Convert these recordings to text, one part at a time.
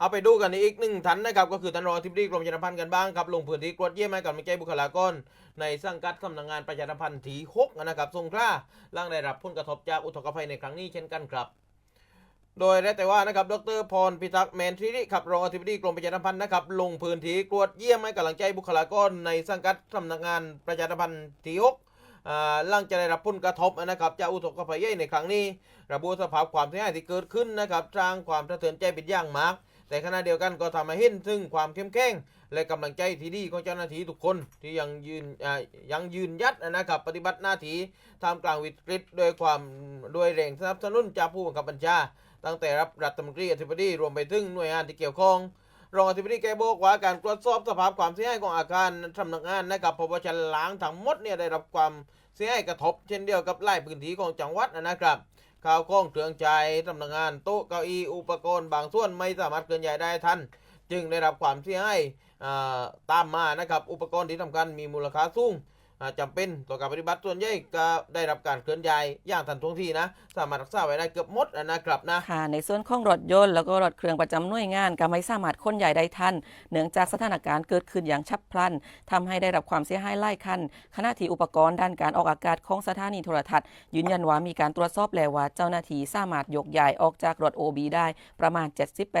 เอาไปดูกันอีกหนึ่งท่านนะครับ ก็คือท่านรองอธิบดีกรมประชาสัมพันธ์กันบ้างครับลงพื้นที่ตรวจเยี่ยมให้กับมิใจบุคลากร ในสังกัดสำนักงานประชาสัมพันธ์ที่หกนะครับสงขลาหล่างได้รับผลกระทบจากอุทกภัยในครั้งนี้เช่นกันครับ โดยได้แต่ว่านะครับดรพรพิทักษ์แมนทริริครับรองอธิบดีกรมประชาสัมพันธ์นะครับลงพื้นที่ตรวจเยี่ยมให้กำลังใจบุคลากรในสังกัดสำนักงานประชาสัมพันธ์ที่หกอ่าหลังจะได้รับผลกระทบนะครับจากอุทกภัยใหญ่ในครั้งนี้ ระบุสภาพความเสียหายที่เกิดขึ้นนะครับสร้างความสะเทือนใจเป็นอย่างมาก แต่ขณะเดียวกันก็ทำให้เห็นถึงความเข้มแข็งและกำลังใจที่ดีของเจ้าหน้าที่ทุกคนที่ยังยืนยังยืนยัดนะครับปฏิบัติหน้าที่ท่ามกลางวิกฤตโดยความด้วยแรงสนับสนุนจากผู้บังคับบัญชา ตั้งแต่รับรัฐมนตรีอธิบดีรวมไปถึงหน่วยงานที่เกี่ยวข้องรองอธิบดีแกบอกว่าการตรวจสอบสภาพความเสียหายของอาคารสำนักงานนะครับพบว่าชั้นล่างทั้งหมดเนี่ยได้รับความเสียหายกระทบ เช่นเดียวกับหลายพื้นที่ของจังหวัดนะครับ ข้าวของเครื่องใจสำนักงานโต๊ะเก้าอี้อุปกรณ์บางส่วนไม่สามารถเคลื่อนย้ายได้ทันจึงได้รับความเสียหายตามมานะครับอุปกรณ์ที่สำคัญมีมูลค่าสูง อ่าจำเป็นต่อการปฏิบัติส่วนใหญ่ก็ได้รับการเคลื่อนย้ายอย่างทันท่วงทีนะ สามารถรักษาไว้ได้เกือบหมดนะครับนะค่ะในส่วนของรถยนต์แล้วก็รถเครื่องประจำหน่วยงานก็ไม่สามารถค้นใหญ่ได้ทันเนื่องจากสถานการณ์เกิดขึ้นอย่างฉับพลันทำให้ได้รับความเสียหายหลายคันขณะที่อุปกรณ์ด้านการออกอากาศของสถานีโทรทัศน์ยืนยันว่ามีการตรวจสอบแล้วว่าเจ้าหน้าที่สามารถยกย้ายออกจากรถ OB ได้ประมาณ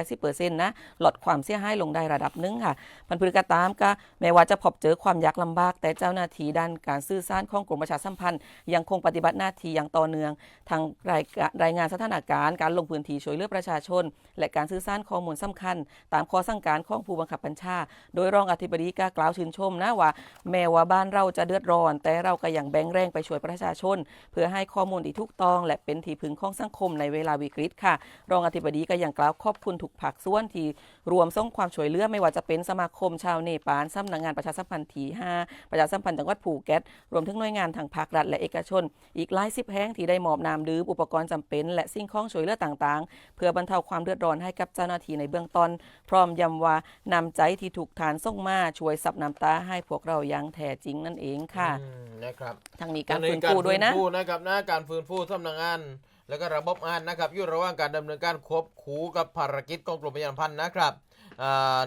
70-80%นะลดความเสียหายลงได้ระดับหนึงค่ะพันธุ์กตามก็แม้ว่าจะพบเจอความยากลำบากแต่เจ้าหน้าที่ด้านการสื่อสารของกรมประชาสัมพันธ์ ยังคงปฏิบัติหน้าที่อย่างต่อเนื่องทางรายรายงานสถานการณ์การลงพื้นที่ช่วยเหลือประชาชน และการสื่อสารข้อมูลสำคัญ ตามข้อสั่งการของผู้บังคับบัญชา โดยรองอธิบดีก็กล่าวชื่นชมนะว่า แม้ว่าบ้านเราจะเดือดร้อน แต่เราก็ยังแบ่งแรงไปช่วยประชาชน เพื่อให้ข้อมูลที่ถูกต้องและเป็นที่พึงของสังคมในเวลาวิกฤตค่ะ รองอธิบดีก็ยังกล่าวขอบคุณทุกภาคส่วนที่รวมส่งความช่วยเหลือไม่ว่าจะเป็นสมาคมชาวเนปาลสำนักงานประชาสัมพันธ์ที่5ประชาสัมพันธ์จังหวัดภูเก็ตรวมถึงหน่วยงานทางภาครัฐและเอกชน อีกหลายสิบแห่งที่ได้มอบน้ำดื่มอุปกรณ์จำเป็น และสิ่งของช่วยเหลือต่างๆ เพื่อบรรเทาความเดือดร้อนให้กับเจ้าหน้าที่ในเบื้องต้นพร้อมย้ำว่านำใจที่ถูกฐานส่งมาช่วยซับน้ำตาให้พวกเราอย่างแท้จริงนั่นเองค่ะอืมนะครับทางนี้การฟื้นฟูด้วยนะการฟื้ฟูนะครับนะการฟื้นฟูสำนักงานแล้วก็ระบบงานนะครับอยู่ระหว่างการดำเนินการควบคู่กับภารกิจของกรมประชาสัมพันธ์นะครับอ่า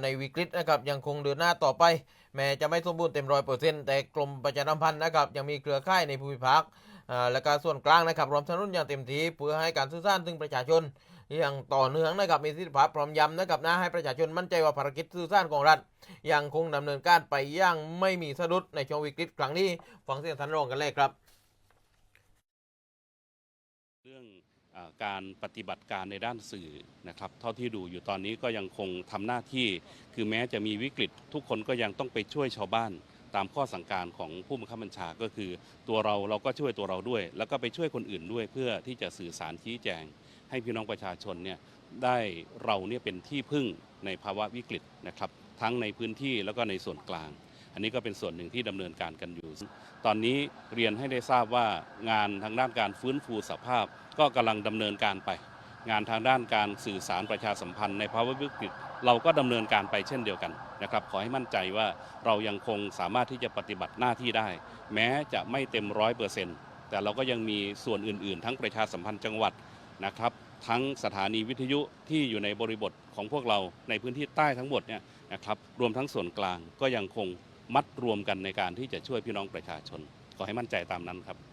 ในวิกฤตนะครับยังคงเดินหน้าต่อไป แม้จะไม่สมบูรณ์เต็มร้อยเปอร์เซ็นต์แต่กรมประชาสัมพันธ์นะครับยังมีเครือข่ายในภูมิภาคและก็ส่วนกลางนะครับรวมสนับสนุนอย่างเต็มที่เพื่อให้การสื่อสารถึงประชาชน อย่างต่อเนื่องนะครับมีสิทธิภาพพร้อมย้ำนะครับนะให้ประชาชนมั่นใจว่าภารกิจสื่อสารของรัฐยังคงดำเนินการไปอย่างไม่มีสะดุดในช่วงวิกฤตครั้งนี้ฟังเสียงท่านรองกันเลยครับ เรื่อง การปฏิบัติการในด้านสื่อนะครับ เท่าที่ดูอยู่ตอนนี้ก็ยังคงทำหน้าที่ คือแม้จะมีวิกฤต ทุกคนก็ยังต้องไปช่วยชาวบ้าน ตามข้อสั่งการของผู้บังคับบัญชาก็คือ ตัวเราเราก็ช่วยตัวเราด้วย แล้วก็ไปช่วยคนอื่นด้วย เพื่อที่จะสื่อสารชี้แจง ให้พี่น้องประชาชนเนี่ยได้เราเนี่ยเป็นที่พึ่งในภาวะวิกฤตนะครับ ทั้งในพื้นที่แล้วก็ในส่วนกลาง อันนี้ก็เป็นส่วนหนึ่งที่ดำเนินการกันอยู่ ตอนนี้เรียนให้ได้ทราบว่างานทางด้านการฟื้นฟูสภาพ ก็กำลังดำเนินการไป งานทางด้านการสื่อสารประชาสัมพันธ์ในภาวะวิกฤตเราก็ดำเนินการไปเช่นเดียวกันนะครับขอให้มั่นใจว่าเรายังคงสามารถที่จะปฏิบัติหน้าที่ได้ แม้จะไม่เต็มร้อยเปอร์เซ็นต์แต่เราก็ยังมีส่วนอื่น ๆ ทั้งประชาสัมพันธ์จังหวัดนะครับทั้งสถานีวิทยุที่อยู่ในบริบทของพวกเราในพื้นที่ใต้ทั้งหมดเนี่ยนะครับรวมทั้งส่วนกลางก็ยังคง มัดรวมกันในการที่จะช่วยพี่น้องประชาชนขอให้มั่นใจตามนั้นครับ